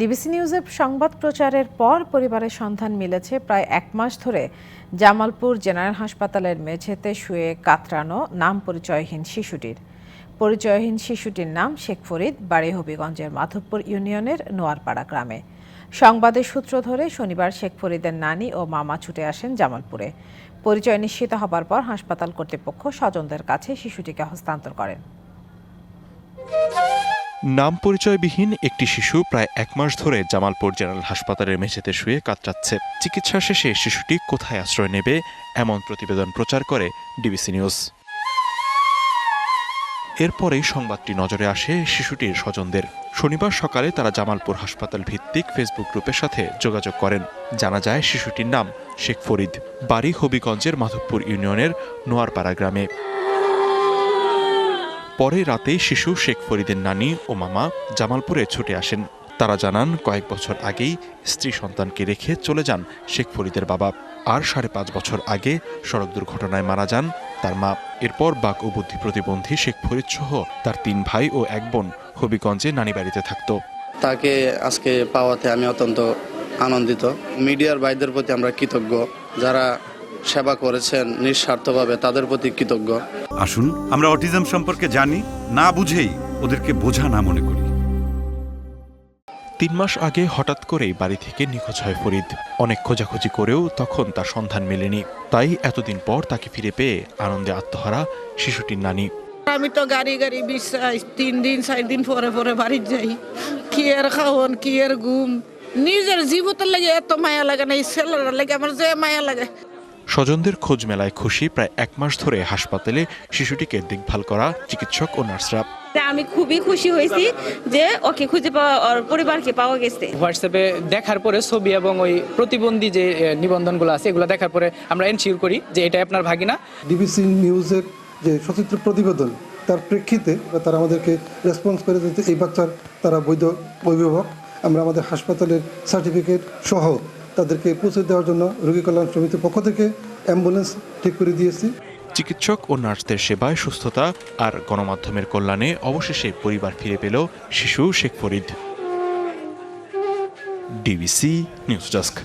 DBC নিউজের সংবাদ প্রচারের পর পরিবারের সন্ধান মিলেছে প্রায় এক মাস ধরে। জামালপুর জেনারেল হাসপাতালের মেঝেতে শুয়ে কাতরানো নাম পরিচয়হীন শিশুটির। পরিচয়হীন শিশুটির নাম শেখ ফরিদ, বাড়ি হবিগঞ্জের মাধবপুর ইউনিয়নের নোয়ারপাড়া গ্রামে। সংবাদের সূত্র ধরে শনিবার শেখ ফরিদের নানি ও মামা ছুটে আসেন জামালপুরে। পরিচয় নিশ্চিত হবার পর হাসপাতাল কর্তৃপক্ষ স্বজনদের কাছে শিশুটিকে হস্তান্তর করেন। নাম পরিচয়বিহীন একটি শিশু প্রায় এক মাস ধরে জামালপুর জেনারেল হাসপাতালের মেঝেতে শুয়ে কাতরাচ্ছে। চিকিৎসা শেষে শিশুটি কোথায় আশ্রয় নেবে এমন প্রতিবেদন প্রচার করে ডিবিসি নিউজ। এরপরেই সংবাদটি নজরে আসে শিশুটির স্বজনদের। শনিবার সকালে তারা জামালপুর হাসপাতাল ভিত্তিক ফেসবুক গ্রুপের সাথে যোগাযোগ করেন। জানা যায় শিশুটির নাম শেখ ফরিদ, বাড়ি হবিগঞ্জের মাধবপুর ইউনিয়নের নোয়ারপাড়া গ্রামে। পরে রাতেই শিশু শেখ ফরিদের নানি ও মামা জামালপুরে ছুটে আসেন। তারা জানান, কয়েক বছর আগেই স্ত্রী সন্তানকে রেখে চলে যান শেখ ফরিদের বাবা। আর সাড়ে পাঁচ বছর আগে সড়ক দুর্ঘটনায় মারা যান তার মা। এরপর বাক ও বুদ্ধি প্রতিবন্ধী শেখ ফরিদ সহ তার তিন ভাই ও এক বোন হবিগঞ্জে নানি বাড়িতে থাকত। তাকে আজকে পাওয়াতে আমি অত্যন্ত আনন্দিত। মিডিয়ার ভাইদের প্রতি আমরা কৃতজ্ঞ। যারা সেবা করেছেন নিঃস্বার্থভাবে তাদের প্রতি কৃতজ্ঞ। আসুন আমরা অটিজম সম্পর্কে জানি না বুঝেই ওদেরকে বোঝা না মনে করি। তিন মাস আগে হঠাৎ করেই বাড়ি থেকে নিখোঁজ হয় ফরিদ। অনেক খোঁজাখুঁজি করেও তখন তার সন্ধান মেলেনি। তাই এতদিন পর তাকে ফিরে পেয়ে আনন্দে আত্মহারা শিশুটির নানি। আমি তো গাড়ি গাড়ি বিশ্বাস তিন দিন চার দিন পরে পরে বাড়ি যাই। কি এর খাওয়ন কি এর ঘুম? নিজের জীবতের লাগে এত মায়া লাগে না এই ছেলের লাগে আমার যে মায়া লাগে। স্বজনদের খোঁজ মেলায় খুশি প্রায় এক মাস ধরে হাসপাতালে শিশুটিকে দেখভাল করা চিকিৎসক ও নার্সরা। আমি খুবই খুশি হয়েছি যে ওকে খুঁজে পাওয়া ওর পরিবারকে পাওয়া গেছে। হোয়াটসঅ্যাপে দেখার পরে ছবি এবং ওই প্রতিবন্ধী যে নিবন্ধনগুলো আছে এগুলো দেখার পরে আমরা এনশিওর করি যে এটা আপনার ভাগিনা। ডিবিসি নিউজের যে সচিত্র প্রতিবেদন তার প্রেক্ষিতে তারা আমাদেরকে রেসপন্স করে দিতে এই বাচ্চার তারা বৈধ অভিভাবক আমরা আমাদের হাসপাতালের সার্টিফিকেট সহ তাদেরকে পৌঁছে দেওয়ার জন্য রোগী কল্যাণ সমিতির পক্ষ থেকে অ্যাম্বুলেন্স ঠিক করে দিয়েছি। চিকিৎসক ও নার্সদের সেবায় সুস্থতা আর গণমাধ্যমের কল্যাণে অবশেষে পরিবার ফিরে পেল শিশু Sheikh Farid. DBC news desk.